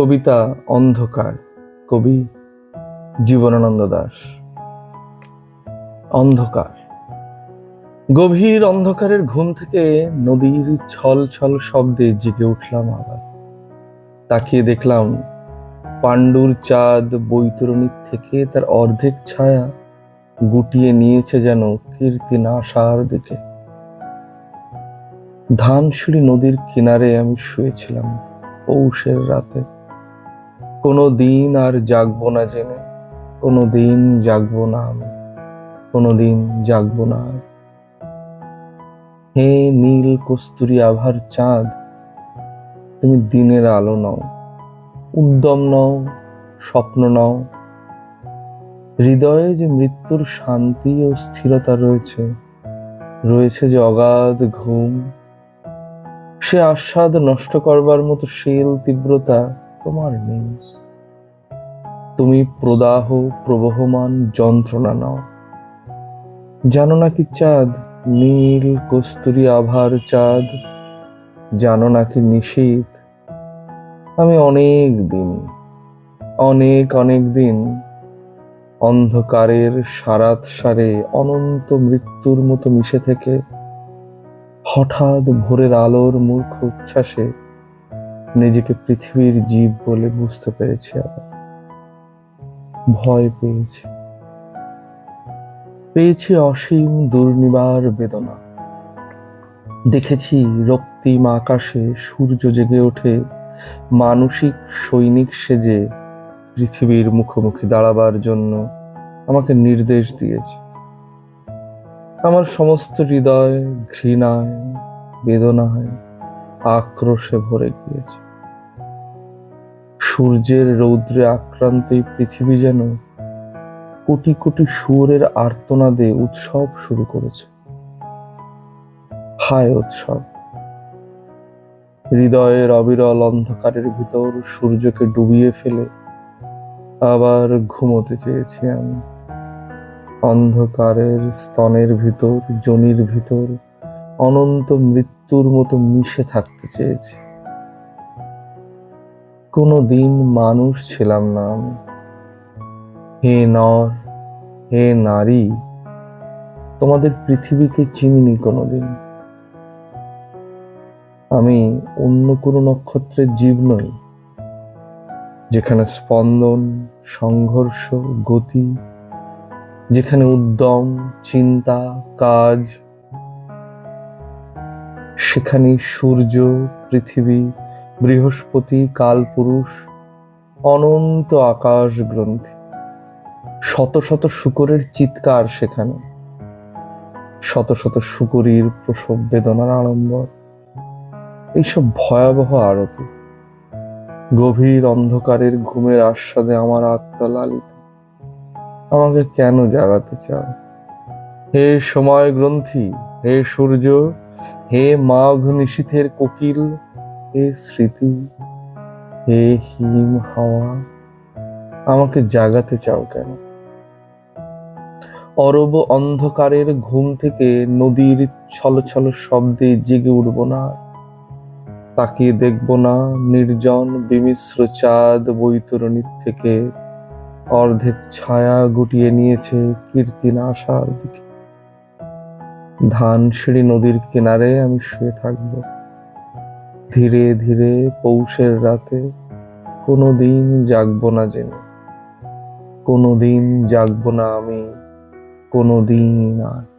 কবিতা অন্ধকার, কবি জীবনানন্দ দাস। অন্ধকার, গভীর অন্ধকারের ঘুম থেকে নদীর ছল ছল শব্দে জেগে উঠলাম আবার। তাকিয়ে দেখলাম পাণ্ডুর চাঁদ বৈতরণীর থেকে তার অর্ধেক ছায়া গুটিয়ে নিয়েছে যেন কীর্তি নাশার দিকে। ধানসিঁড়ি নদীর কিনারে আমি শুয়েছিলাম, পৌষের রাতে। কোনো দিন আর জাগবো না জেনে কোনো দিন জাগবো না আমি কোনো দিন জাগবো না আর। হে নীল কস্তুরী আভার চাঁদ, তুমি দিনের আলো নাও, উদ্যম নাও, স্বপ্ন নাও। হৃদয়ে যে মৃত্যুর শান্তি ও স্থিরতা রয়েছে রয়েছে যে অগাধ ঘুম, সে আস্বাদ নষ্ট করবার মতো শীল তীব্রতা তোমার নেই। তুমি প্রদাহ, প্রবহমান যন্ত্রণা নাও। জানো নাকি চাঁদ? নীল, কস্তুরী আভার চাঁদ। জানো নাকি নিশীত আমি অনেক দিন, অনেক অনেক দিন অন্ধকারের সারাত সারে অনন্ত মৃত্যুর মতো মিশে থেকে হঠাৎ ভোরের আলোর মূর্খ উচ্ছ্বাসে নিজেকে পৃথিবীর জীব বলে বুঝতে পেরেছি আবার। ভয় পেয়েছি। পেয়েছি অসীম দুর্নিবার বেদনা। দেখেছি রক্তিম আকাশে সূর্য জেগে ওঠে, মানসিক সৈনিক সেজে পৃথিবীর মুখোমুখি দাঁড়াবার জন্য আমাকে নির্দেশ দিয়েছে। আমার সমস্ত হৃদয় ঘৃণায়, বেদনায়, আক্রোশে ভরে গিয়েছে। সূর্যের রৌদ্রে আক্রান্ত এই পৃথিবী যেন কোটি কোটি সুরের আর্তনাদে উৎসব শুরু করেছে। হায় উৎসব। হৃদয়ের অবিরল অন্ধকারের ভিতর সূর্যকে ডুবিয়ে ফেলে আবার ঘুমোতে চেয়েছি আমি। অন্ধকারের স্তনের ভিতর, জনির ভিতর অনন্ত মৃত্যুর মতো মিশে থাকতে চেয়েছি। কোনো দিন মানুষ ছিলাম না আমি। হে নর, হে নারী, তোমাদের পৃথিবীকে চিনিনি কোনো দিন আমি অন্য কোনো নক্ষত্রের জীব নই, যেখানে স্পন্দন, সংঘর্ষ, গতি, যেখানে উদ্যম, চিন্তা, কাজ সেখানে সূর্য, পৃথিবী বৃহস্পতি কালপুরুষ অনন্ত আকাশ গ্রন্থি। শত শত শুকরের চিৎকার সেখানে। শত শত শুকরীর প্রসব বেদনার আড়ম্বর। এইসব ভয়াবহ আরতি। গভীর অন্ধকারের ঘুমের আস্বাদে আমার আত্মা লালিত। আমাকে কেন জাগাতে চাও? হে সময় গ্রন্থি, হে সূর্য, হে মাঘ নিশীথের কোকিল হে স্মৃতি, হে হিম হাওয়া, আমাকে জাগাতে চাও কেন? অরব অন্ধকারের ঘুম থেকে নদীর ছলছল শব্দে জেগে উঠব না। তাকিয়ে দেখব না নির্জন বিমিশ্র চাঁদ বৈতরণীর থেকে। অর্ধেক ছায়া গুটিয়ে নিয়েছে কীর্তিন আশার দিকে। ধানসিঁড়ি নদীর কিনারে আমি শুয়ে থাকব। ধীরে ধীরে পৌষের রাতে কোনো দিন জাগব না জেনে। কোনো দিন জাগব না আমি কোনো দিন আর